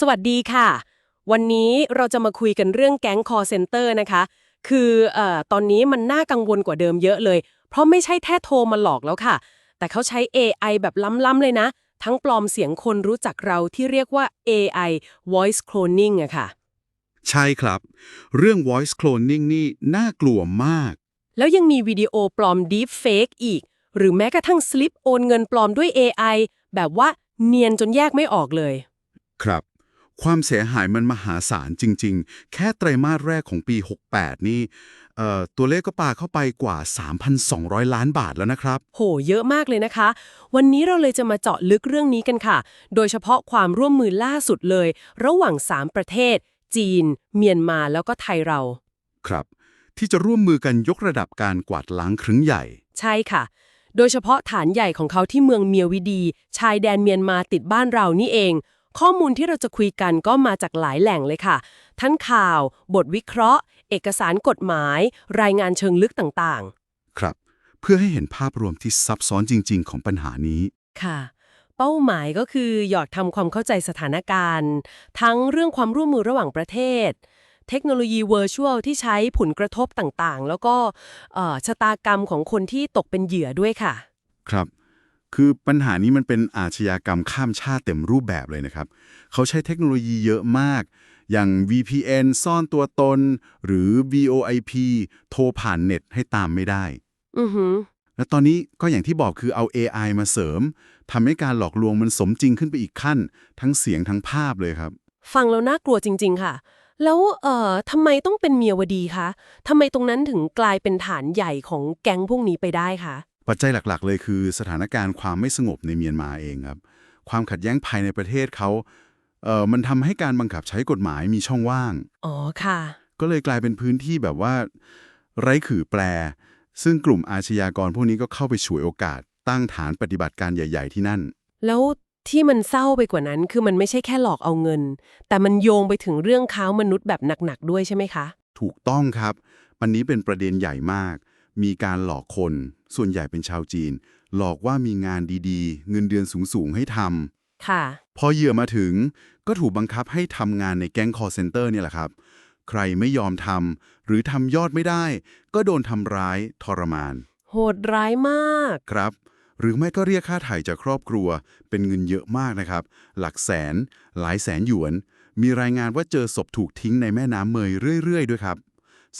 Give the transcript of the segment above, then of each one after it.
สวัสดีค่ะ วันนี้เราจะมาคุยกันเรื่องแก๊ง call center นะคะ คือเอ่อตอนนี้มันน่ากังวลกว่าเดิมเยอะเลย เพราะไม่ใช่แค่โทรมาหลอกแล้วค่ะ แต่เขาใช้ AI แบบล้ำๆเลยนะ ทั้งปลอมเสียงคนรู้จักเราที่เรียกว่า AI voice cloning อะค่ะ ใช่ครับ เรื่อง voice cloning นี่น่ากลัวมาก แล้วยังมีวิดีโอปลอม deep fake อีก หรือแม้กระทั่งสลิปโอนเงินปลอมด้วย AI แบบว่าเนียนจนแยกไม่ออกเลย ครับ ความเสียหายมันมหาศาลจริง ๆ แค่ไตรมาสแรกของปี 68 นี่เอ่อตัวเลขก็ปาเข้าไปกว่า 3,200 ล้านบาทแล้วนะครับ โห เยอะมากเลยนะคะ วันนี้เราเลยจะมาเจาะลึกเรื่องนี้กันค่ะ โดยเฉพาะความร่วมมือล่าสุดเลย ระหว่าง 3 ประเทศ จีน เมียนมาแล้วก็ไทยเรา ครับ ที่จะร่วมมือกันยกระดับการกวาดล้างครึ่งใหญ่ ใช่ค่ะ โดยเฉพาะฐานใหญ่ของเขาที่เมืองเมียววิดี ชายแดนเมียนมาติดบ้านเรานี่เอง ข้อมูลที่เราจะคุยกันก็มาจากหลายแหล่งเลยค่ะ ทั้งข่าว บทวิเคราะห์ เอกสารกฎหมาย รายงานเชิงลึกต่างๆ ครับ เพื่อให้เห็นภาพรวมที่ซับซ้อนจริง ๆ ของปัญหานี้ ค่ะ เป้าหมายก็คืออยากทำความเข้าใจสถานการณ์ ทั้งเรื่องความร่วมมือระหว่างประเทศ เทคโนโลยีเวอร์ชวลที่ใช้ผลกระทบต่างๆ แล้วก็เอ่อชะตากรรมของคนที่ตกเป็นเหยื่อด้วยค่ะ ครับ คือปัญหานี้มันเป็นอาชญากรรมข้ามชาติเต็มรูปแบบเลยนะครับ เขาใช้เทคโนโลยีเยอะมาก อย่าง VPN ซ่อนตัวตน หรือ VoIP โทรผ่านเน็ตให้ตามไม่ได้ อือหือและตอนนี้ก็อย่างที่บอกคือเอา AI มาเสริมทำให้การหลอกลวงมันสมจริงขึ้นไปอีกขั้น ทั้งเสียงทั้งภาพเลยครับ ฟังแล้วน่ากลัวจริง ๆ ค่ะ แล้วเอ่อทำไมต้องเป็นเมียวดีคะทำไมตรงนั้นถึงกลายเป็นฐานใหญ่ของแก๊งพวกนี้ไปได้คะ ปัจจัยหลักๆ เลยคือสถานการณ์ความไม่สงบในเมียนมาเองครับ ความขัดแย้งภายในประเทศเขาเอ่อมันทำให้การบังคับใช้กฎหมายมีช่องว่าง อ๋อ ค่ะ ก็เลยกลายเป็นพื้นที่แบบว่า ไร้ขื่อแปร ซึ่งกลุ่มอาชญากรพวกนี้ก็เข้าไปฉวยโอกาส ตั้งฐานปฏิบัติการใหญ่ ๆ ที่นั่น แล้วที่มันเศร้าไปกว่านั้น คือมันไม่ใช่แค่หลอกเอาเงิน แต่มันโยงไปถึงเรื่องค้ามนุษย์แบบหนัก ๆ ด้วยใช่ไหมคะ ถูกต้องครับวันนี้เป็นประเด็นใหญ่มาก มีการหลอกคน ส่วนใหญ่เป็นชาวจีน หลอกว่ามีงานดีๆ เงินเดือนสูงๆให้ทำค่ะ พอเหยื่อมาถึงก็ถูกบังคับให้ทำงานในแก๊ง call center เนี่ยแหละครับ ใครไม่ยอมทำหรือทำยอดไม่ได้ ก็โดนทำร้ายทรมาน โหดร้ายมากครับ หรือไม่ก็เรียกค่าไถ่จากครอบครัว เป็นเงินเยอะมากนะครับ หลักแสน หลายแสนหยวน มีรายงานว่าเจอศพถูกทิ้งในแม่น้ำเมยเรื่อยๆ ด้วยครับ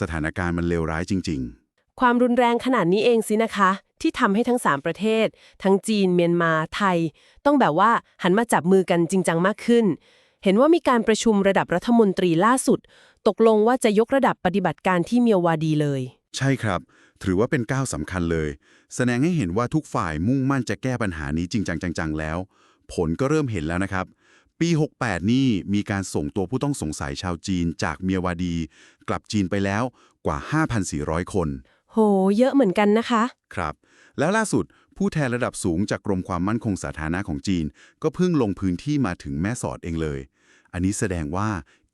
สถานการณ์มันเลวร้ายจริง ความรุนแรงขนาดนี้เองสินะคะ ที่ทำให้ทั้ง 3 ประเทศ ทั้งจีนเมียนมาไทย ต้องแบบว่าหันมาจับมือกันจริงจังมากขึ้น เห็นว่ามีการประชุมระดับรัฐมนตรีล่าสุด ตกลงว่าจะยกระดับปฏิบัติการที่เมียววาดีเลย ใช่ครับ ถือว่าเป็นก้าวสำคัญเลย แสดงให้เห็นว่าทุกฝ่ายมุ่งมั่นจะแก้ปัญหานี้จริงจังๆแล้ว ผลก็เริ่มเห็นแล้วนะครับปี 68 นี่มีการส่งตัวผู้ต้องสงสัยชาวจีนจากเมียวาดี กลับจีนไปแล้วกว่า 5,400 คน โห เยอะเหมือนกันนะคะ ครับ แล้วล่าสุดผู้แทนระดับสูงจากกรมความมั่นคงสาธารณะของจีน ก็เพิ่งลงพื้นที่มาถึงแม่สอดเองเลย อันนี้แสดงว่า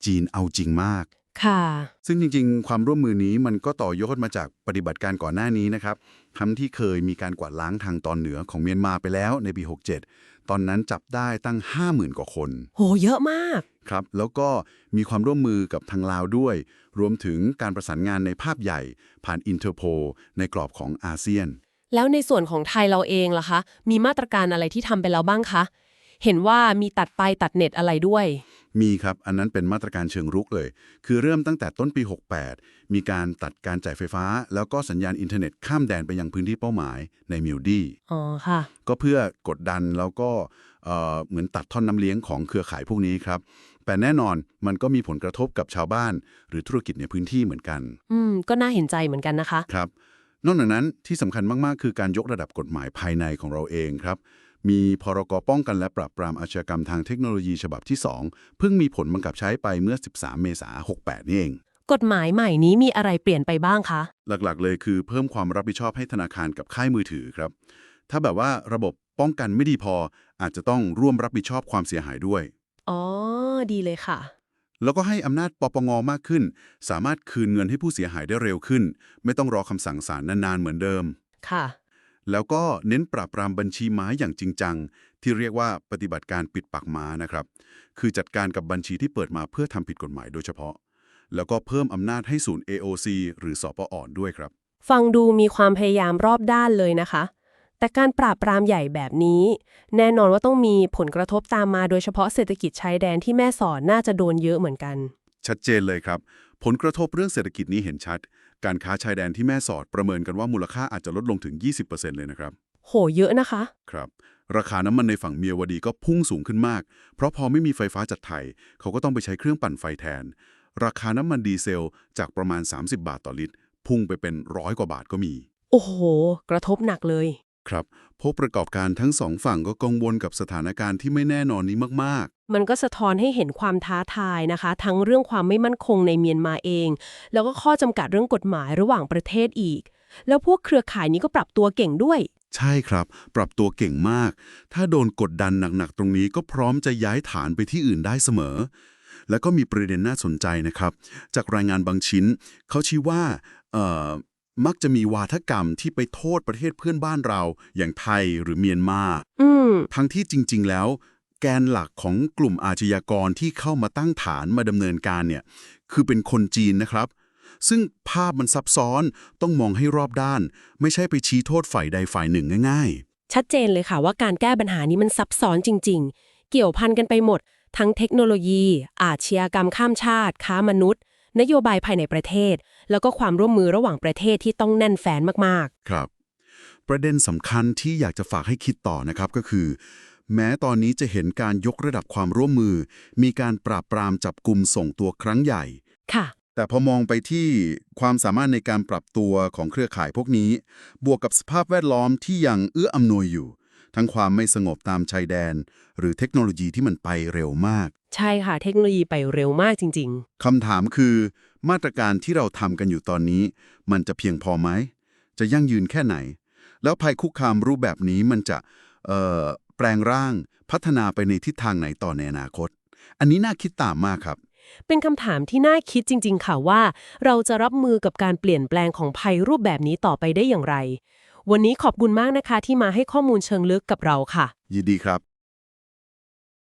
จีนเอาจริงมาก ค่ะ ซึ่งจริงๆ ความร่วมมือนี้มันก็ต่อยอดมาจากปฏิบัติการก่อนหน้านี้นะครับทั้งที่เคยมีการกวาดล้างทางตอนเหนือของเมียนมาไปแล้วในปี 67 ตอนนั้นจับได้ตั้ง 50,000 กว่าคน โห เยอะมาก ครับ แล้วก็มีความร่วมมือกับทางลาวด้วย รวมถึงการประสานงานในภาพใหญ่ ผ่านอินเตอร์โพในกรอบของอาเซียน แล้วในส่วนของไทยเราเองล่ะคะ มีมาตรการอะไรที่ทำไปแล้วบ้างคะ เห็นว่ามีตัดไปตัดเน็ตอะไรด้วย มีครับ อันนั้นเป็นมาตรการเชิงรุกเลย คือเริ่มตั้งแต่ต้นปี 68 มีการตัดการจ่ายไฟฟ้า แล้วก็สัญญาณอินเทอร์เน็ตข้ามแดนไปยังพื้นที่เป้าหมายในมิวดีอ๋อค่ะ ก็เพื่อกดดันแล้วก็เอ่อเหมือนตัดท่อนน้ำเลี้ยงของเครือข่ายพวกนี้ครับ แต่แน่นอนมันก็มีผลกระทบกับชาวบ้าน หรือธุรกิจในพื้นที่เหมือนกัน อืม ก็น่าเห็นใจเหมือนกันนะคะ ครับ นอกจากนั้นที่สำคัญมาก ๆ คือการยกระดับกฎหมายภายในของเราเองครับ มีพรกป้องกันและปราบปรามอาชญากรรมทางเทคโนโลยีฉบับที่ 2 เพิ่งมีผลบังคับใช้ไปเมื่อ 13 เมษายน 68 นี่เอง กฎหมายใหม่นี้มีอะไรเปลี่ยนไปบ้างคะ หลักๆ เลยคือเพิ่มความรับผิดชอบให้ธนาคารกับค่ายมือถือครับ ถ้าแบบว่าระบบป้องกันไม่ดีพอ อาจจะต้องร่วมรับผิดชอบความเสียหายด้วย อ๋อ ดีเลยค่ะ แล้วก็ให้อำนาจปปงมากขึ้น สามารถคืนเงินให้ผู้เสียหายได้เร็วขึ้น ไม่ต้องรอคำสั่งศาลนานๆเหมือนเดิม ค่ะ แล้วก็เน้นปราบปรามบัญชีม้าอย่างจริงจัง ที่เรียกว่าปฏิบัติการปิดปากม้านะครับ คือจัดการกับบัญชีที่เปิดมาเพื่อทำผิดกฎหมายโดยเฉพาะ แล้วก็เพิ่มอำนาจให้ศูนย์ AOC หรือสปอด้วยครับ ฟังดูมีความพยายามรอบด้านเลยนะคะ แต่การปราบปรามใหญ่แบบนี้ แน่นอนว่าต้องมีผลกระทบตามมาโดยเฉพาะเศรษฐกิจชายแดนที่แม่สอนน่าจะโดนเยอะเหมือนกัน ชัดเจนเลยครับ ผลกระทบเรื่องเศรษฐกิจนี้เห็นชัด การค้าชายแดนที่แม่สอดประเมินกันว่ามูลค่าอาจจะลดลงถึง 20%เลยนะครับ โหเยอะนะคะ ครับ ราคาน้ำมันในฝั่งเมียวดีก็พุ่งสูงขึ้นมาก เพราะพอไม่มีไฟฟ้าจากไทย เขาก็ต้องไปใช้เครื่องปั่นไฟแทน ราคาน้ำมันดีเซลจากประมาณ 30 บาทต่อลิตร พุ่งไปเป็นร้อยกว่าบาทก็มี โอ้โห กระทบหนักเลย ครับผู้ประกอบการทั้งสองฝั่งก็กังวลกับสถานการณ์ที่ไม่แน่นอนนี้มากมันก็สะท้อนให้เห็นความท้าทายนะคะ ทั้งเรื่องความไม่มั่นคงในเมียนมาเอง แล้วก็ข้อจำกัดเรื่องกฎหมายระหว่างประเทศอีก แล้วพวกเครือข่ายนี้ก็ปรับตัวเก่งด้วยๆใช่ครับ ปรับตัวเก่งมาก ถ้าโดนกดดันหนัก ๆ ตรงนี้ก็พร้อมจะย้ายฐานไปที่อื่นได้เสมอ แล้วก็มีประเด็นน่าสนใจนะครับ จากรายงานบางชิ้น เขาชี้ว่าเอ่อ มักจะมีวาทกรรมที่ไปโทษประเทศเพื่อนบ้านเรา อย่างไทยหรือเมียนมาอืมทั้งที่จริง ๆ แล้ว แกนหลักของกลุ่มอาชญากรที่เข้ามาตั้งฐานมาดำเนินการเนี่ย คือเป็นคนจีนนะครับ ซึ่งภาพมันซับซ้อนต้องมองให้รอบด้าน ไม่ใช่ไปชี้โทษฝ่ายใดฝ่ายหนึ่งง่ายชัดเจนเลยค่ะว่าการแก้ปัญหานี้มันซับซ้อนจริง ๆ เกี่ยวพันกันไปหมด ทั้งเทคโนโลยี อาชญากรรมข้ามชาติ ค้ามนุษย์ นโยบายภายในประเทศ แล้วก็ความร่วมมือระหว่างประเทศที่ต้องแน่นแฟนมากๆ ครับ ประเด็นสำคัญที่อยากจะฝากให้คิดต่อนะครับก็คือ แม้ตอนนี้จะเห็นการยกระดับความร่วมมือ มีการปราบปรามจับกลุ่มส่งตัวครั้งใหญ่ๆค่ะ แต่พอมองไปที่ความสามารถในการปรับตัวของเครือข่ายพวกนี้ บวกกับสภาพแวดล้อมที่ยังเอื้ออำนวยอยู่ ทั้งความไม่สงบตามชายแดน หรือเทคโนโลยีที่มันไปเร็วมาก ใช่ค่ะ เทคโนโลยีไปเร็วมากจริง คำถามคือมาตรการที่เราทำกันอยู่ตอนนี้ มันจะเพียงพอไหม จะยั่งยืนแค่ไหน แล้วภัยคุกคามรูปแบบนี้มันจะเอ่อแปลงร่างพัฒนาไปในทิศทางไหนต่อในอนาคต อันนี้น่าคิดตามมากครับ ๆ เป็นคำถามที่น่าคิดจริง ๆ ค่ะว่า เราจะรับมือกับการเปลี่ยนแปลงของภัยรูปแบบนี้ต่อไปได้อย่างไร วันนี้ขอบคุณมากนะคะที่มาให้ข้อมูลเชิงลึกกับเราค่ะ ยินดีครับ